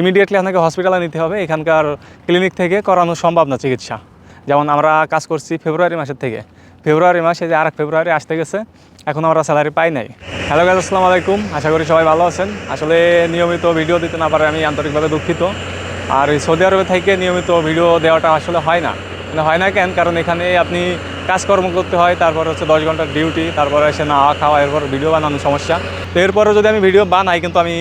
Immediately আপনাকে হসপিটালে নিতে হবে। এখানকার ক্লিনিক থেকে করানো সম্ভব না চিকিৎসা। যেমন আমরা কাজ করছি ফেব্রুয়ারি মাসের থেকে। ফেব্রুয়ারি মাসে যে আর ফেব্রুয়ারি আসতে গেছে, এখন আমরা স্যালারি পাই নাই। হ্যালো গাইজ আসসালামু আলাইকুম। আশা করি সবাই ভালো আছেন। আসলে নিয়মিত ভিডিও দিতে না পারে আমি আন্তরিকভাবে দুঃখিত। আর এই সৌদি আরবে থেকে নিয়মিত ভিডিও দেওয়াটা আসলে হয় না। মানে হয় না কেন? কারণ এখানে আপনি কাজকর্ম করতে হয়, তারপর হচ্ছে দশ ঘণ্টার ডিউটি তারপরে এসে না খাওয়া, এরপর ভিডিও বানানো সমস্যা। তো এরপরে যদি আমি ভিডিও বানাই, কিন্তু আমি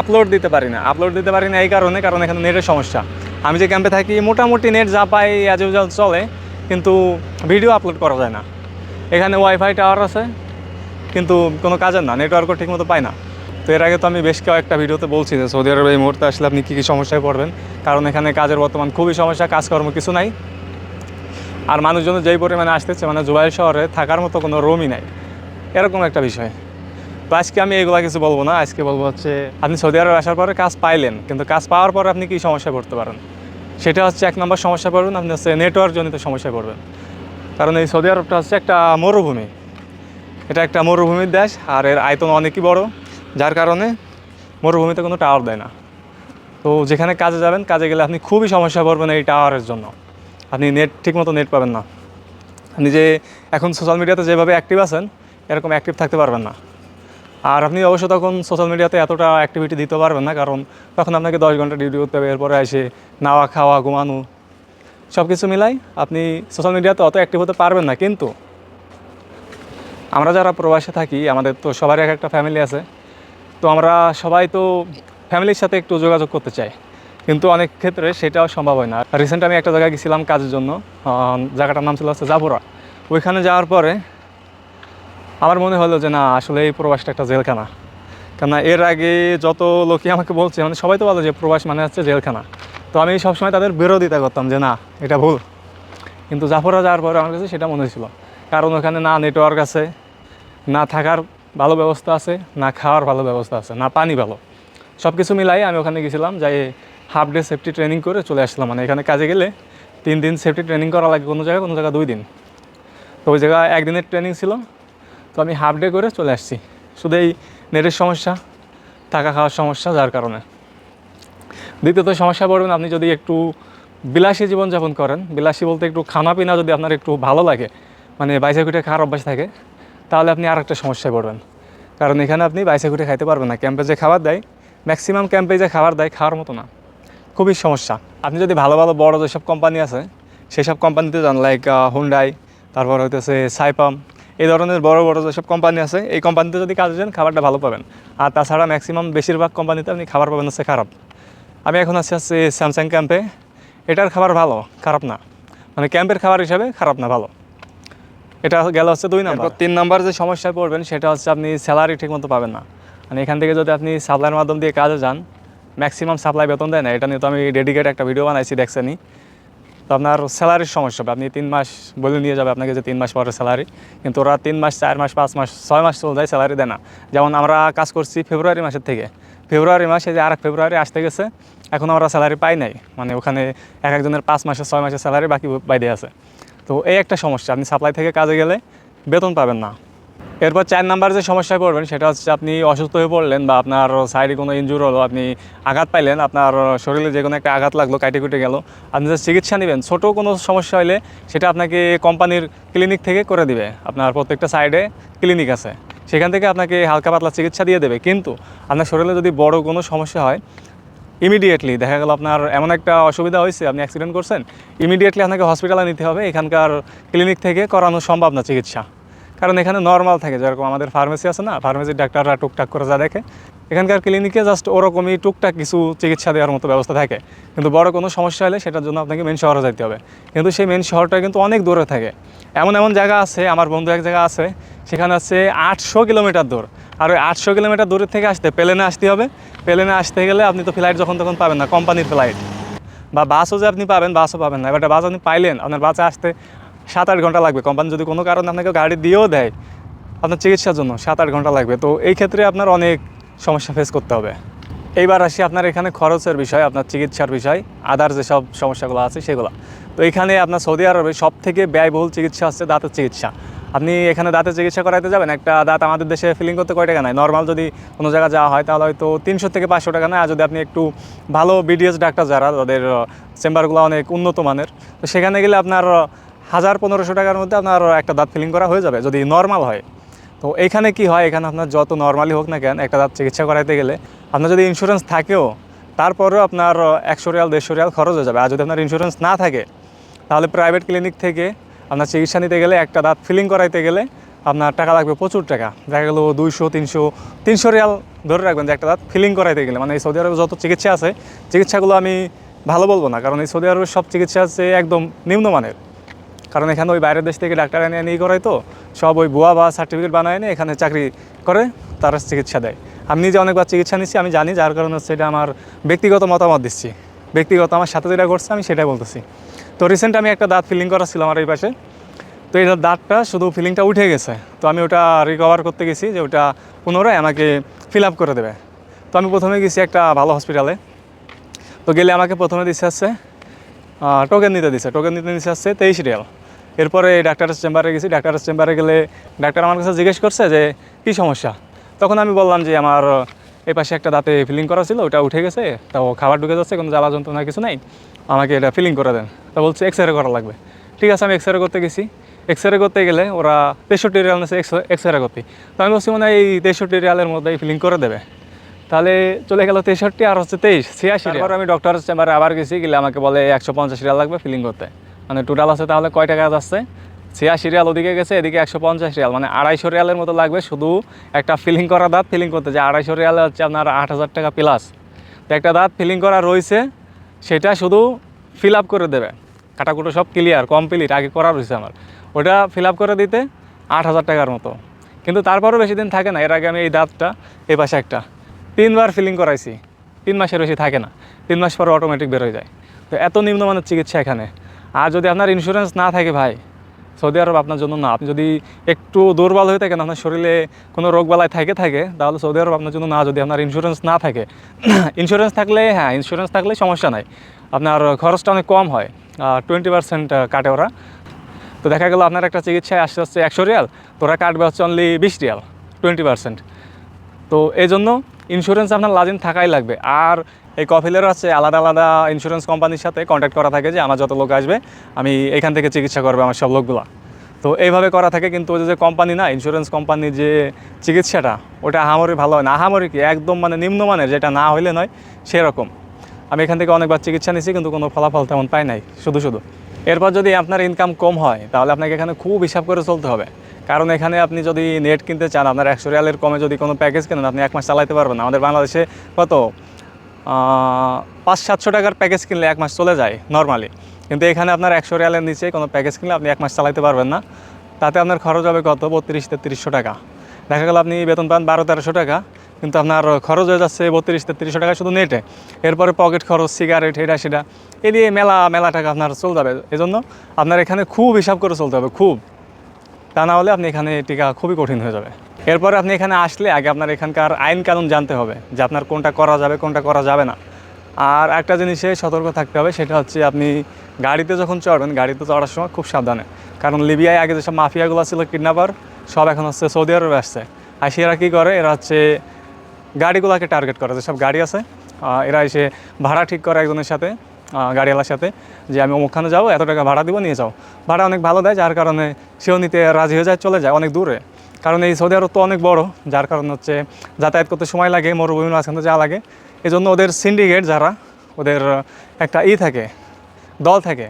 আপলোড দিতে পারি না। আপলোড দিতে পারি না এই কারণে, কারণ এখানে নেটের সমস্যা। আমি যে ক্যাম্পে থাকি, মোটামুটি নেট যা পাই অ্যাজ ইউজাল চলে, কিন্তু ভিডিও আপলোড করা যায় না। এখানে ওয়াইফাই টাওয়ার আছে, কিন্তু কোনো কাজের না নেটওয়ার্কও ঠিকমতো পায় না। তো এর আগে তো আমি বেশ কয়েকটা ভিডিওতে বলছি যে সৌদি আরবে এই মুহূর্তে আসলে আপনি কী কী সমস্যায় পড়বেন? কারণ এখানে কাজের বর্তমান খুবই সমস্যা, কাজকর্ম কিছু নাই। আর মানুষজন যেই পরিমাণে আসতেছে মানে জুবাইল শহরে থাকার মতো কোনো রুমই নাই। এরকম একটা বিষয়। তো আজকে আমি এগুলা কিছু বলব না, আজকে বলব হচ্ছে, আপনি সৌদি আরবে আসার পরে কাজ পাইলেন, কিন্তু কাজ পাওয়ার পরে আপনি কী সমস্যায় পড়তে পারেন? সেটা হচ্ছে এক নম্বর সমস্যা পড়বেন আপনি হচ্ছে নেটওয়ার্ক জনিত সমস্যায় পড়বেন। কারণ এই সৌদি আরবটা হচ্ছে একটা মরুভূমি। এটা একটা মরুভূমির দেশ, আর এর আয়তন অনেকই বড়। যার কারণে মরুভূমিতে কোনো টাওয়ার দেয় না। তো যেখানে কাজে যাবেন, কাজে গেলে আপনি খুবই সমস্যা পড়বেন এই টাওয়ারের জন্য। আপনি নেট ঠিকমতো নেট পাবেন না। আপনি যে এখন সোশ্যাল মিডিয়াতে যেভাবে অ্যাক্টিভ আছেন, এরকম অ্যাক্টিভ থাকতে পারবেন না। আর আপনি অবশ্য তখন সোশ্যাল মিডিয়াতে এতটা অ্যাক্টিভিটি দিতে পারবেন না, কারণ তখন আপনাকে দশ ঘণ্টা ডিউটি করতে হবে, এরপরে এসে নাওয়া, খাওয়া, ঘুমানো সব কিছু মিলাই আপনি সোশ্যাল মিডিয়াতে অত অ্যাক্টিভ হতে পারবেন না। কিন্তু আমরা যারা প্রবাসে থাকি, আমাদের তো সবারই এক একটা ফ্যামিলি আছে, তো আমরা সবাই তো ফ্যামিলির সাথে একটু যোগাযোগ করতে চাই। কিন্তু অনেক ক্ষেত্রে সেটাও সম্ভব হয় না। রিসেন্ট আমি একটা জায়গায় গেছিলাম কাজের জন্য জায়গাটার নাম ছিল হচ্ছে জাপুরা ওইখানে যাওয়ার পরে আমার মনে হলো যে না, আসলে এই প্রবাসটা একটা জেলখানা। কেননা এর আগে যত লোকই আমাকে বলছে মানে সবাই তো বলে যে প্রবাস মানে হচ্ছে জেলখানা। তো আমি সবসময় তাদের বিরোধিতা করতাম যে না, এটা ভুল। কিন্তু জাফরা যাওয়ার পরে আমার কাছে সেটা মনে হয়েছিল। কারণ ওখানে না নেটওয়ার্ক আছে, না থাকার ভালো ব্যবস্থা আছে, না খাওয়ার ভালো ব্যবস্থা আছে, না পানি ভালো। সব কিছু মিলাই আমি ওখানে গেছিলাম, যাই হাফ ডে সেফটি ট্রেনিং করে চলে আসলাম। মানে এখানে কাজে গেলে তিন দিন সেফটি ট্রেনিং করা লাগে কোনো জায়গায় কোনো জায়গায় দুই দিন। তো ওই জায়গায় একদিনের ট্রেনিং ছিল। তো আমি হাফ ডে করে চলে আসছি। শুধু এই নেটের সমস্যা থাকা খাওয়ার সমস্যা, যার কারণে। দ্বিতীয়ত সমস্যা পড়বেন, আপনি যদি একটু বিলাসী জীবনযাপন করেন, বিলাসী বলতে একটু খানা পিনা যদি আপনার একটু ভালো লাগে মানে বাইসে কুটে খাওয়ার অভ্যাস থাকে, তাহলে আপনি আর একটা সমস্যায় পড়বেন। কারণ এখানে আপনি বাইসে কুটে খাইতে পারবেন না। ক্যাম্পে যে খাবার দেয় ম্যাক্সিমাম ক্যাম্পে যে খাবার দেয়, খাওয়ার মতো না। খুবই সমস্যা। আপনি যদি ভালো ভালো বড় যেসব কোম্পানি আছে, সেসব কোম্পানিতে যান লাইক হুন্ডাই তারপর হইতেছে সাইপাম এই ধরনের বড় বড় যেসব কোম্পানি আছে, এই কোম্পানিতে যদি কাজে যান, খাবারটা ভালো পাবেন। আর তাছাড়া ম্যাক্সিমাম বেশিরভাগ কোম্পানিতে আপনি খাবার পাবেন হচ্ছে খারাপ। আমি এখন আছি হচ্ছে স্যামসাং ক্যাম্পে এটার খাবার ভালো, খারাপ না। মানে ক্যাম্পের খাবার হিসাবে খারাপ না, ভালো। এটা গেল হচ্ছে দুই নম্বর। তিন নম্বর যে সমস্যায় পড়বেন, সেটা হচ্ছে আপনি স্যালারি ঠিকমতো পাবেন না। মানে এখান থেকে যদি আপনি সাপ্লাইয়ের মাধ্যম দিয়ে কাজে যান ম্যাক্সিমাম সাপ্লাই বেতন দেয় না। এটা নিয়ে তো আমি ডেডিকেট একটা ভিডিও বানাইছি, দেখছেনই। তো আপনার স্যালারির সমস্যা হবে। আপনি তিন মাস বলে নিয়ে যাবে আপনাকে যে তিন মাস পরে স্যালারি কিন্তু ওরা তিন মাস, চার মাস, পাঁচ মাস, ছয় মাস চলে যায় স্যালারি দেয় না। যেমন আমরা কাজ করছি ফেব্রুয়ারি মাসের থেকে। ফেব্রুয়ারি মাসে যে আর এক ফেব্রুয়ারি আসতে গেছে, এখন আমরা স্যালারি পাই নাই। মানে ওখানে এক একজনের পাঁচ মাসে, ছয় মাসের স্যালারি বাকি বাইরে আছে। তো এই একটা সমস্যা। আপনি সাপ্লাই থেকে কাজে গেলে বেতন পাবেন না। এরপর চার নাম্বার যে সমস্যায় পড়বেন সেটা হচ্ছে আপনি অসুস্থ হয়ে পড়লেন বা আপনার সাইডে কোনো ইঞ্জুর হলো, আপনি আঘাত পাইলেন, আপনার শরীরে যে কোনো একটা আঘাত লাগল কাটে কুটে গেল, আপনি যে চিকিৎসা নেবেন, ছোটো কোনো সমস্যা হলে সেটা আপনাকে কোম্পানির ক্লিনিক থেকে করে দিবে। আপনার প্রত্যেকটা সাইডে ক্লিনিক আছে। সেখান থেকে আপনাকে হালকা পাতলা চিকিৎসা দিয়ে দেবে। কিন্তু আপনার শরীরে যদি বড় কোনো সমস্যা হয় ইমিডিয়েটলি দেখা গেল আপনার এমন একটা অসুবিধা হয়েছে, আপনি অ্যাক্সিডেন্ট করছেন ইমিডিয়েটলি আপনাকে হসপিটালে নিতে হবে। এখানকার ক্লিনিক থেকে করানো সম্ভব না চিকিৎসা। কারণ এখানে নর্মাল থাকে, যেরকম আমাদের ফার্মেসি আছে না ফার্মেসির ডাক্তাররা টুকটাক করে যা দেখে। এখানকার ক্লিনিকে জাস্ট ওরকমই টুকটাক কিছু চিকিৎসা দেওয়ার মতো ব্যবস্থা থাকে। কিন্তু বড় কোনো সমস্যা হলে সেটার জন্য আপনাকে মেন শহরে যেতে হবে। কিন্তু সেই মেন শহরটা কিন্তু অনেক দূরে থাকে। এমন এমন জায়গা আছে, আমার বন্ধু এক জায়গা আছে, সেখানে আছে আটশো কিলোমিটার দূর। আর ওই আটশো কিলোমিটার দূরের থেকে আসতে প্লেনে আসতে হবে। প্লেনে আসতে গেলে আপনি তো ফ্লাইট যখন তখন পাবেন না কোম্পানির ফ্লাইট বা বাসও যে আপনি পাবেন বাসও পাবেন না। এবার বাস আপনি পাইলেন, আপনার বাসে আসতে সাত আট ঘণ্টা লাগবে। কোম্পানি যদি কোনো কারণে আপনাকে গাড়ি দিয়েও দেয়, আপনার চিকিৎসার জন্য সাত আট ঘণ্টা লাগবে। তো এই ক্ষেত্রে আপনার অনেক সমস্যা ফেস করতে হবে। এইবার আসি আপনার এখানে খরচের বিষয়, আপনার চিকিৎসার বিষয় আদার যেসব সমস্যাগুলো আছে সেগুলো। তো এখানে আপনার সৌদি আরবে সব থেকে ব্যয়বহুল চিকিৎসা হচ্ছে দাঁতের চিকিৎসা। আপনি এখানে দাঁতের চিকিৎসা করাইতে যাবেন? একটা দাঁত আমাদের দেশে ফিলিং করতে কয় টাকা নেয়? নর্মাল যদি কোনো জায়গায় যাওয়া হয়, তাহলে হয়তো তিনশো থেকে পাঁচশো টাকা নেয়। আর যদি আপনি একটু ভালো বিডিএস ডাক্তার যারা, তাদের চেম্বারগুলো অনেক উন্নত মানের, তো সেখানে গেলে আপনার হাজার পনেরোশো টাকার মধ্যে আপনার একটা দাঁত ফিলিং করা হয়ে যাবে, যদি নর্মাল হয়। তো এখানে কি হয়, এখানে আপনার যত নর্মালি হোক না কেন, একটা দাঁত চিকিৎসা করাইতে গেলে আপনার যদি ইন্স্যুরেন্স থাকেও, তারপরেও আপনার একশো রিয়াল, দেড়শো রিয়াল খরচ হয়ে যাবে। আর যদি আপনার ইন্স্যুরেন্স না থাকে, তাহলে প্রাইভেট ক্লিনিক থেকে আপনার চিকিৎসা নিতে গেলে, একটা দাঁত ফিলিং করাইতে গেলে আপনার টাকা লাগবে প্রচুর টাকা। দেখা গেলো দুইশো, তিনশো তিনশো রিয়াল ধরে রাখবেন যে একটা দাঁত ফিলিং করাইতে গেলে। মানে এই সৌদি আরবে যত চিকিৎসা আছে, চিকিৎসাগুলো আমি ভালো বলব না, কারণ এই সৌদি আরবের সব চিকিৎসা আছে একদম নিম্নমানের। কারণ এখানে ওই বাইরের দেশ থেকে ডাক্তার এনে নিয়ে করাই তো। সব ওই ভুয়া বা সার্টিফিকেট বানায় এনে এখানে চাকরি করে, তারা চিকিৎসা দেয়। আমি নিজে অনেকবার চিকিৎসা নিচ্ছি আমি জানি যার কারণে হচ্ছে এটা আমার ব্যক্তিগত মতামত দিচ্ছি। ব্যক্তিগত আমার সাথে যেটা করছে আমি সেটাই বলতেছি। তো রিসেন্ট আমি একটা দাঁত ফিলিং করা ছিল আমার এই পাশে। তো এই দাঁতটা শুধু ফিলিংটা উঠে গেছে। তো আমি ওটা রিকভার করতে গেছি যে ওটা পুনরায় আমাকে ফিল আপ করে দেবে। তো আমি প্রথমে গেছি একটা ভালো হসপিটালে তো গেলে আমাকে প্রথমে দিচ্ছে হচ্ছে টোকেন নিতে দিছে। টোকেন নিতে দিচ্ছে হচ্ছে তেইশ রিয়াল। এরপরে ডাক্তারের চেম্বারে গেছি। ডাক্তারের চেম্বারে গেলে ডাক্তার আমার কাছে জিজ্ঞেস করছে যে, কী সমস্যা? তখন আমি বললাম যে, আমার, এই পাশে একটা দাঁতে ফিলিং করা ছিল, ওটা উঠে গেছে তাও খাবার ঢুকে যাচ্ছে, কোনো জ্বালা যন্ত্রণা কিছু নেই, আমাকে এটা ফিলিং করে দেন। তা বলছে এক্স রে করা লাগবে। ঠিক আছে, আমি এক্স রে করতে গেছি। এক্স রে করতে গেলে ওরা তেষট্টি রিয়াল নিচ্ছে এক্স রে করতে। তো আমি বলছি মানে এই তেষট্টি রিয়ালের মধ্যেই ফিলিং করে দেবে। তাহলে চলে গেল তেষট্টি আর হচ্ছে তেইশ, ছিয়াশি তারপর আমি ডক্টর চেম্বারে আবার গেছি, গেলে আমাকে বলে একশো পঞ্চাশ রিয়াল লাগবে ফিলিং করতে। মানে টোটাল আছে তাহলে কয় টাকা যাচ্ছে? ছিয়াশি রিয়াল ওদিকে গেছে, এদিকে একশো পঞ্চাশ রিয়াল। মানে আড়াইশো রিয়ালের মতো লাগবে শুধু একটা ফিলিং করা দাঁত ফিলিং করতে। যে আড়াইশো রিয়াল হচ্ছে আপনার আট হাজার টাকা প্লাস তো একটা দাঁত ফিলিং করা রয়েছে, সেটা শুধু ফিল আপ করে দেবে। কাটাকুটো সব ক্লিয়ার কমপ্লিট আগে করা রয়েছে আমার। ওটা ফিল আপ করে দিতে আট হাজার টাকার মতো। কিন্তু তারপরেও বেশি দিন থাকে না, এর আগে আমি এই দাঁতটা এ পাশে একটা। তিনবার ফিলিং করাইছি। তিন মাসের বেশি থাকে না। তিন মাস পরে অটোমেটিক বের হয়ে যায়। তো এত নিম্নমানের চিকিৎসা এখানে। আর যদি আপনার ইন্স্যুরেন্স না থাকে ভাই, সৌদি আরব আপনার জন্য না। আপনি যদি একটু দুর্বল হয়ে থাকেন, আপনার শরীরে কোনো রোগবালাই থাকে থাকে, তাহলে সৌদি আরব আপনার জন্য না। যদি আপনার ইন্স্যুরেন্স না থাকে ইন্স্যুরেন্স থাকলে হ্যাঁ ইন্স্যুরেন্স থাকলে সমস্যা নাই। আপনার খরচটা অনেক কম হয়। টোয়েন্টি পার্সেন্ট কাটে ওরা। তো দেখা গেল আপনার একটা চিকিৎসায় আসতে হচ্ছে একশো রিয়াল, তো ওরা কাটবে হচ্ছে অনলি বিশ রিয়াল টোয়েন্টি পার্সেন্ট তো এই জন্য ইন্স্যুরেন্স আপনার লাজিম থাকাই লাগবে। আর এই কফিলের আছে আলাদা আলাদা ইন্স্যুরেন্স কোম্পানির সাথে কন্ট্যাক্ট করা থাকে যে আমার যত লোক আসবে, আমি এখান থেকে চিকিৎসা করবে আমার সব লোকগুলা। তো এইভাবে করা থাকে কিন্তু ওই যে কোম্পানি না ইন্স্যুরেন্স কোম্পানির যে চিকিৎসাটা, ওটা আহামরি ভালো হয় না। আহামরি কি? একদম মানে নিম্নমানের, যেটা না হইলে নয়, সেরকম। আমি এখান থেকে অনেকবার চিকিৎসা নিয়েছি কিন্তু কোনো ফলাফল তেমন পাই নাই, শুধু শুধু। এরপর যদি আপনার ইনকাম কম হয়, তাহলে আপনাকে এখানে খুব হিসাব করে চলতে হবে। কারণ এখানে আপনি যদি নেট কিনতে চান, আপনার একশো রিয়ালের কমে যদি কোনো প্যাকেজ কেনেন, আপনি এক মাস চালাতে পারবেন আমাদের বাংলাদেশে কত? পাঁচ, সাতশো টাকার প্যাকেজ কিনলে এক মাস চলে যায় নর্মালি কিন্তু এখানে আপনার একশো রিয়ালের নিচে কোনো প্যাকেজ কিনলে আপনি এক মাস চালাতে পারবেন না। তাতে আপনার খরচ হবে কত? বত্রিশ তেত্রিশশো টাকা। দেখা গেল আপনি বেতন পান বারো, তেরোশো টাকা, কিন্তু আপনার খরচ হয়ে যাচ্ছে বত্রিশ, তেত্রিশশো টাকা শুধু নেটে এরপরে পকেট খরচ সিগারেট এটা, সেটা। এ দিয়ে মেলা মেলা টাকা আপনার চলে যাবে এজন্য আপনার এখানে খুব হিসাব করে চলতে হবে, খুব। তা না হলে আপনি এখানে টিকা খুবই কঠিন হয়ে যাবে। এরপরে আপনি এখানে আসলে আগে আপনার এখানকার আইন কানুন জানতে হবে যে আপনার কোনটা করা যাবে, কোনটা করা যাবে না। আর একটা জিনিসে সতর্ক থাকতে হবে, সেটা হচ্ছে আপনি গাড়িতে যখন চড়বেন, গাড়িতে চড়ার সময় খুব সাবধানে। কারণ লিবিয়ায় আগে যেসব মাফিয়াগুলো ছিল, কিডন্যাপার, সব এখন হচ্ছে সৌদি আরবে আসছে। আর সেরা কী করে? এরা হচ্ছে গাড়িগুলোকে টার্গেট করে। যেসব গাড়ি আছে এরা এসে ভাড়া ঠিক করে একজনের সাথে। গাড়িওয়ালার সাথে, যে আমি অমুকখানে যাব, এত টাকা ভাড়া দিব, নিয়ে যাও। ভাড়া অনেক ভালো দেয়, যার কারণে সেও নিতে রাজি হয়ে যায়, চলে যায় অনেক দূরে। কারণ এই সৌদি আরব তো অনেক বড়, যার কারণে হচ্ছে যাতায়াত করতে সময় লাগে, মরুভূমির মাঝখানে যাওয়া লাগে। এই জন্য ওদের সিন্ডিকেট যারা, ওদের একটা ই থাকে, দল থাকে,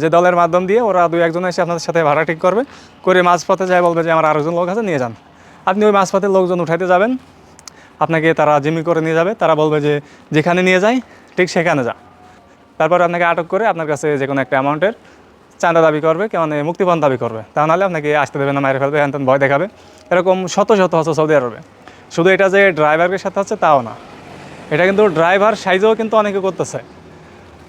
যে দলের মাধ্যম দিয়ে ওরা দুই একজন এসে আপনাদের সাথে ভাড়া ঠিক করবে, করে মাঝপথে যায়, বলবে যে আমার আরেকজন লোক আছে, নিয়ে যান। আপনি ওই মাঝপথে লোকজন উঠাইতে যাবেন, আপনাকে তারা জিমি করে নিয়ে যাবে, তারা বলবে যে যেখানে নিয়ে যায়, ঠিক সেখানে যা। তারপর আপনাকে আটক করে আপনার কাছে যে কোনো একটা অ্যামাউন্টের চাঁদা দাবি করবে কেমন মুক্তিপণ দাবি করবে। তা নাহলে আপনাকে আসতে দেবে না মায়ের ফেলবে, হ্যান ভয় দেখাবে। এরকম শত শত হচ্ছে সৌদি আরবে। শুধু এটা যে ড্রাইভারের সাথে হচ্ছে তাও না। এটা কিন্তু ড্রাইভার সাইজেও কিন্তু অনেকে করতেছে।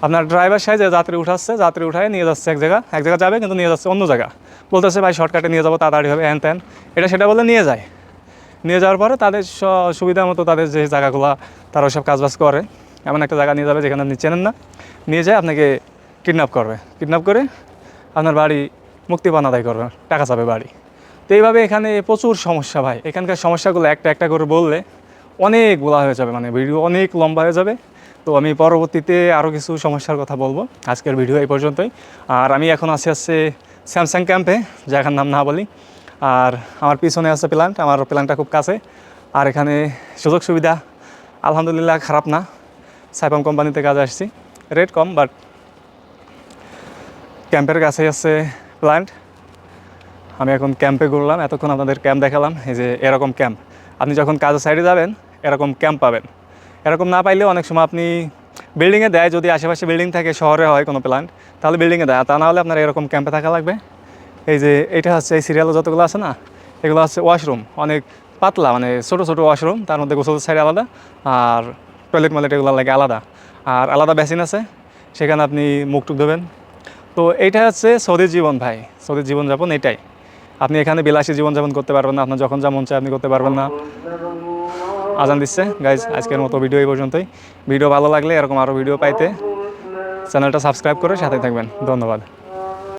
আপনার ড্রাইভার সাইজে যাত্রী উঠাচ্ছে, যাত্রী উঠায় নিয়ে যাচ্ছে এক জায়গা এক জায়গা যাবে কিন্তু নিয়ে যাচ্ছে অন্য জায়গা। বলতেছে, ভাই, শর্টকাটে নিয়ে যাব, তাড়াতাড়ি হবে, হ্যান ত্যান। এটা সেটা বলে নিয়ে যায়। নিয়ে যাওয়ার পরে তাদের সুবিধা মতো তাদের যে জায়গাগুলো, তারা ওসব কাজবাজ করে। এমন একটা জায়গা নিয়ে যাবে যেখানে আপনি চেনেন না। নিয়ে যায় আপনাকে কিডন্যাপ করবে। কিডন্যাপ করে আপনার বাড়ি মুক্তিপণ আদায় করবে, টাকা চাবে বাড়ি। তো এইভাবে এখানে প্রচুর সমস্যা ভাই। এখানকার সমস্যাগুলো একটা একটা করে বললে অনেক বলা হয়ে যাবে মানে ভিডিও অনেক লম্বা হয়ে যাবে। তো আমি পরবর্তীতে আরও কিছু সমস্যার কথা বলব। আজকের ভিডিও এই পর্যন্তই। আর আমি এখন আছি হচ্ছে স্যামসাং ক্যাম্পে জায়গার নাম না বলি। আর আমার পিছনে আছে প্ল্যান্ট আমার প্ল্যান্টটা খুব কাছে। আর এখানে সুযোগ সুবিধা আলহামদুলিল্লাহ খারাপ না। সাইপাম কোম্পানিতে কাজে আসছি। রেট কম বাট ক্যাম্পের কাছে আছে প্ল্যান্ট আমি এখন ক্যাম্পে ঘুরলাম, এতক্ষণ আপনাদের ক্যাম্প দেখালাম, এই যে এরকম ক্যাম্প। আপনি যখন কাজের সাইডে যাবেন, এরকম ক্যাম্প পাবেন। এরকম না পাইলেও অনেক সময় আপনি বিল্ডিংয়ে দেয়, যদি আশেপাশে বিল্ডিং থাকে, শহরে হয় কোনো প্ল্যান্ট তাহলে বিল্ডিংয়ে দেয়। তা না হলে আপনার এরকম ক্যাম্পে থাকা লাগবে। এই যে এটা হচ্ছে এই সিরিয়ালে যতগুলো আছে না, এগুলো হচ্ছে ওয়াশরুম অনেক পাতলা মানে ছোটো ছোটো ওয়াশরুম তার মধ্যে গোসল সাইড আলাদা। আর টয়লেট ময়লেট এগুলো লাগে আলাদা। আর আলাদা বেসিন আছে, সেখানে আপনি মুখ টুক ধোবেন। তো এইটা হচ্ছে সৌদির জীবন ভাই, সৌদির জীবনযাপন এটাই। আপনি এখানে বিলাসী জীবনযাপন করতে পারবেন না, আপনার যখন যা মন চায় আপনি করতে পারবেন না। আজান দিচ্ছে গাইজ আজকের মতো ভিডিও এই পর্যন্তই। ভিডিও ভালো লাগলে এরকম আরও ভিডিও পাইতে। চ্যানেলটা সাবস্ক্রাইব করে সাথে থাকবেন। ধন্যবাদ।